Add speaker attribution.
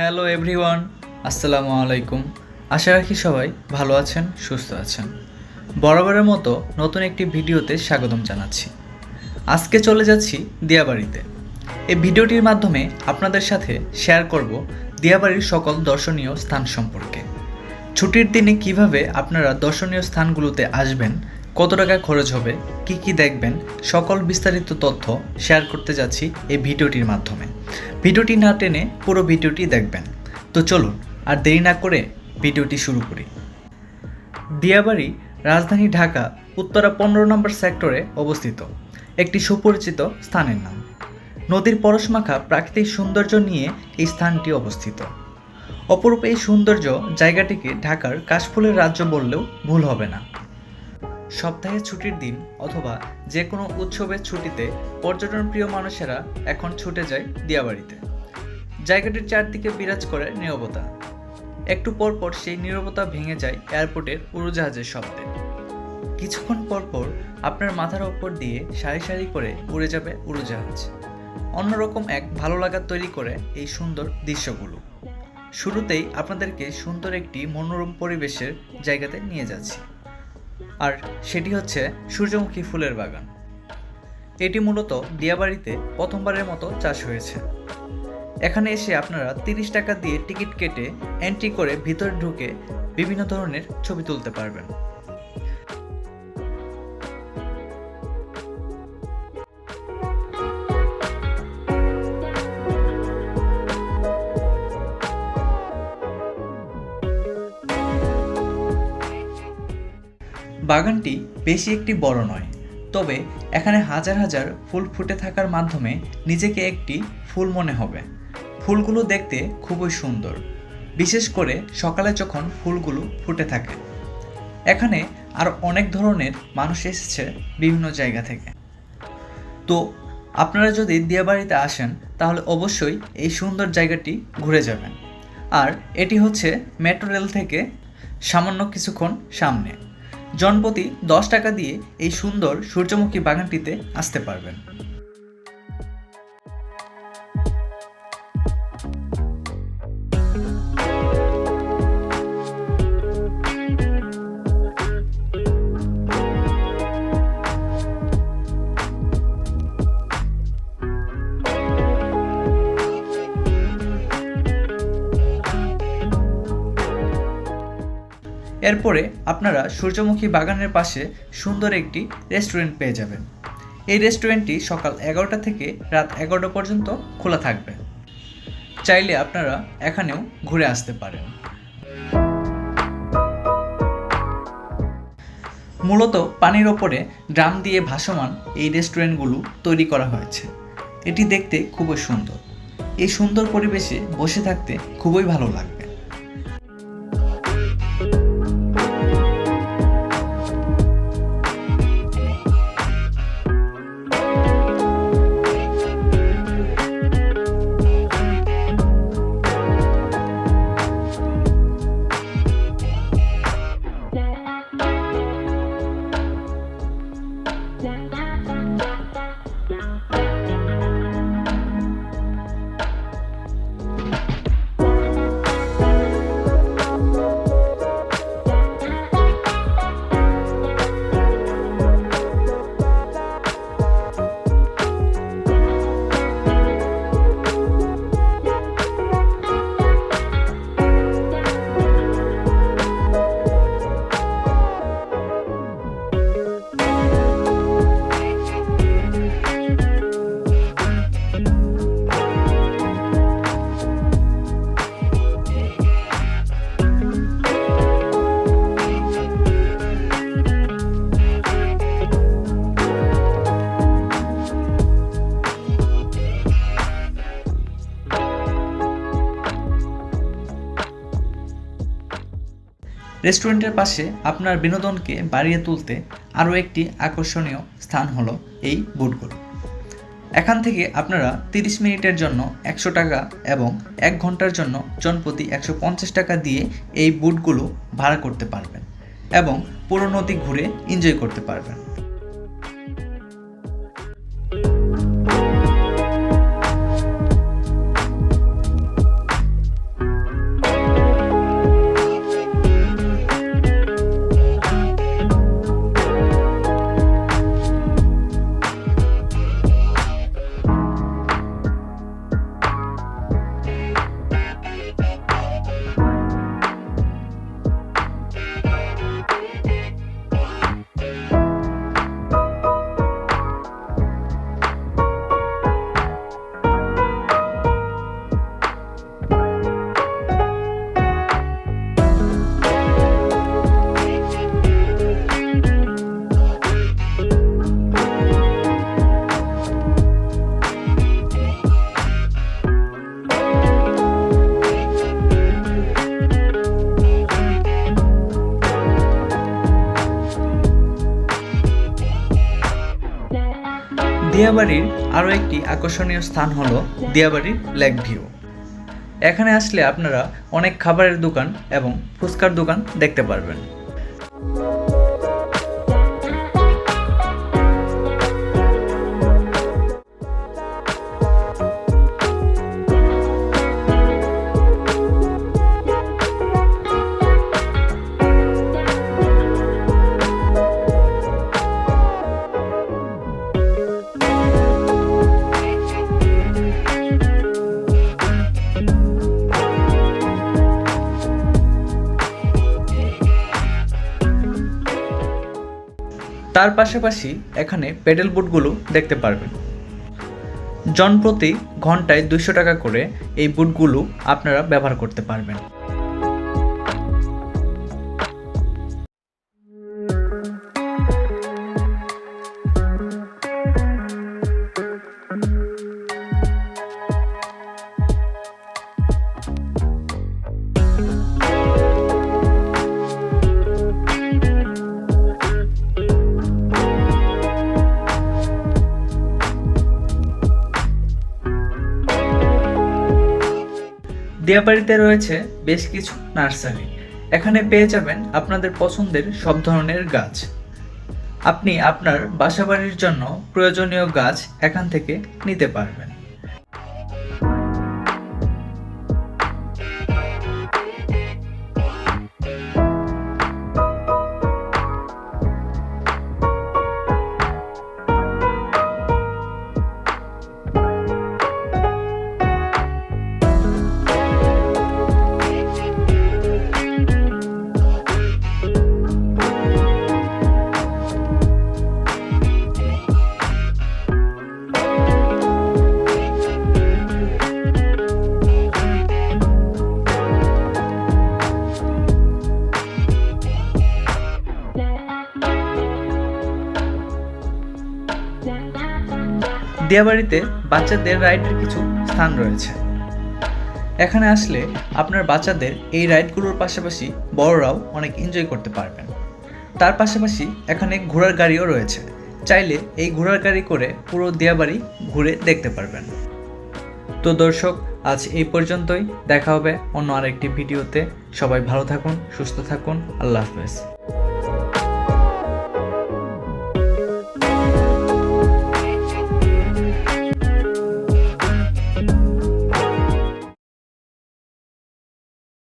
Speaker 1: Hello everyone, আসসালামু আলাইকুম। আশা রাখি সবাই ভালো আছেন, সুস্থ আছেন। বরাবরের মতো নতুন একটি ভিডিওতে স্বাগতম জানাচ্ছি। আজকে চলে যাচ্ছি দিয়াবাড়িতে। এই ভিডিওটির মাধ্যমে আপনাদের সাথে শেয়ার করব দিয়াবাড়ির সকল দর্শনীয় স্থান সম্পর্কে। ছুটির দিনে কীভাবে আপনারা দর্শনীয় স্থানগুলোতে আসবেন কত টাকা খরচ হবে, কি কি দেখবেন, সকল বিস্তারিত তথ্য শেয়ার করতে যাচ্ছি এই ভিডিওটির মাধ্যমে। ভিডিওটি না টেনে পুরো ভিডিওটি দেখবেন। তো চলুন, আর দেরি না করে ভিডিওটি শুরু করি। দিয়াবাড়ি, রাজধানী ঢাকা, উত্তরা পনেরো নম্বর সেক্টরে অবস্থিত। একটি সুপরিচিত স্থানের নাম। নদীর পরশমাখা প্রাকৃতিক সৌন্দর্য নিয়ে এই স্থানটি অবস্থিত। অপরূপ এই সৌন্দর্য জায়গাটিকে ঢাকার কাশফুলের রাজ্য বললেও ভুল হবে না। সপ্তাহে ছুটির দিন অথবা যে কোনো উৎসবের ছুটিতে পর্যটন প্রিয় মানুষেরা এখন ছুটে যায় দিয়াবাড়িতে। জায়গাটির চারদিকে বিরাজ করে নীরবতা। একটু পর পর সেই নীরবতা ভেঙে যায় এয়ারপোর্টের উড়োজাহাজের শব্দে। কিছুক্ষণ পর পর আপনার মাথার ওপর দিয়ে সারি সারি করে উড়ে যাবে উড়োজাহাজ। অন্যরকম এক ভালো লাগা তৈরি করে এই সুন্দর দৃশ্যগুলো। শুরুতেই আপনাদেরকে সুন্দর একটি মনোরম পরিবেশের জায়গাতে নিয়ে যাচ্ছি। আর সেটি হচ্ছে সূর্যমুখী ফুলের বাগান। এটি মূলত দিয়াবাড়িতে প্রথমবারের মতো চাষ হয়েছে। এখানে এসে আপনারা তিরিশ টাকা দিয়ে টিকিট কেটে এন্ট্রি করে ভিতরে ঢুকে বিভিন্ন ধরনের ছবি তুলতে পারবেন। বাগানটি বেশি একটি বড় নয়, তবে এখানে হাজার হাজার ফুল ফুটে থাকার মাধ্যমে নিজেকে একটি ফুল মনে হবে। ফুলগুলো দেখতে খুবই সুন্দর, বিশেষ করে সকালে যখন ফুলগুলো ফুটে থাকে। এখানে আর অনেক ধরনের মানুষ এসেছে বিভিন্ন জায়গা থেকে। তো আপনারা যদি দিয়াবাড়িতে আসেন, তাহলে অবশ্যই এই সুন্দর জায়গাটি ঘুরে যাবেন। আর এটি হচ্ছে মেট্রো রেল থেকে সামান্য কিছুক্ষণ সামনে। জনপ্রতি দশ টাকা দিয়ে এই সুন্দর সূর্যমুখী বাগানটিতে আসতে পারবেন। এরপরে আপনারা সূর্যমুখী বাগানের পাশে সুন্দর একটি রেস্টুরেন্ট পেয়ে যাবেন। এই রেস্টুরেন্টটি সকাল এগারোটা থেকে রাত এগারোটা পর্যন্ত খোলা থাকবে। চাইলে আপনারা এখানেও ঘুরে আসতে পারেন। মূলত পানির ওপরে ড্রাম দিয়ে ভাসমান এই রেস্টুরেন্টগুলো তৈরি করা হয়েছে। এটি দেখতে খুবই সুন্দর। এই সুন্দর পরিবেশে বসে থাকতে খুবই ভালো লাগবে রেস্টুরেন্টের পাশে আপনার বিনোদনকে বাড়িয়ে তুলতে আরও একটি আকর্ষণীয় স্থান হলো এই বুটগুলো। এখান থেকে আপনারা তিরিশ মিনিটের জন্য একশো টাকা এবং এক ঘণ্টার জন্য জনপ্রতি একশো পঞ্চাশ টাকা দিয়ে এই বুটগুলো ভাড়া করতে পারবেন এবং পুরো নদী ঘুরে এনজয় করতে পারবেন। দিয়াবাড়ির আরও একটি আকর্ষণীয় স্থান হল দিয়াবাড়ির লেক ভিউ। এখানে আসলে আপনারা অনেক খাবারের দোকান এবং ফুচকার দোকান দেখতে পারবেন। তার পাশাপাশি এখানে পেডেল বুটগুলো দেখতে পারবেন। জনপ্রতি ঘন্টায় দুশো টাকা করে এই বুটগুলো আপনারা ব্যবহার করতে পারবেন। দিয়াবাড়িতে রয়েছে বেশ কিছু নার্সারি। এখানে পেয়ে যাবেন আপনাদের পছন্দের সব ধরনের গাছ। আপনি আপনার বাসাবাড়ির জন্য প্রয়োজনীয় গাছ এখান থেকে নিতে পারবেন। দিয়াবাড়িতে বাচ্চাদের রাইডের কিছু স্থান রয়েছে। এখানে আসলে আপনার বাচ্চাদের এই রাইডগুলোর পাশাপাশি বড়রাও অনেক এনজয় করতে পারবেন। তার পাশাপাশি এখানে ঘোড়ার গাড়িও রয়েছে। চাইলে এই ঘোড়ার গাড়ি করে পুরো দিয়াবাড়ি ঘুরে দেখতে পারবেন। তো দর্শক, আজ এই পর্যন্তই। দেখা হবে অন্য আরেকটি ভিডিওতে। সবাই ভালো থাকুন, সুস্থ থাকুন। আল্লাহ হাফেজ।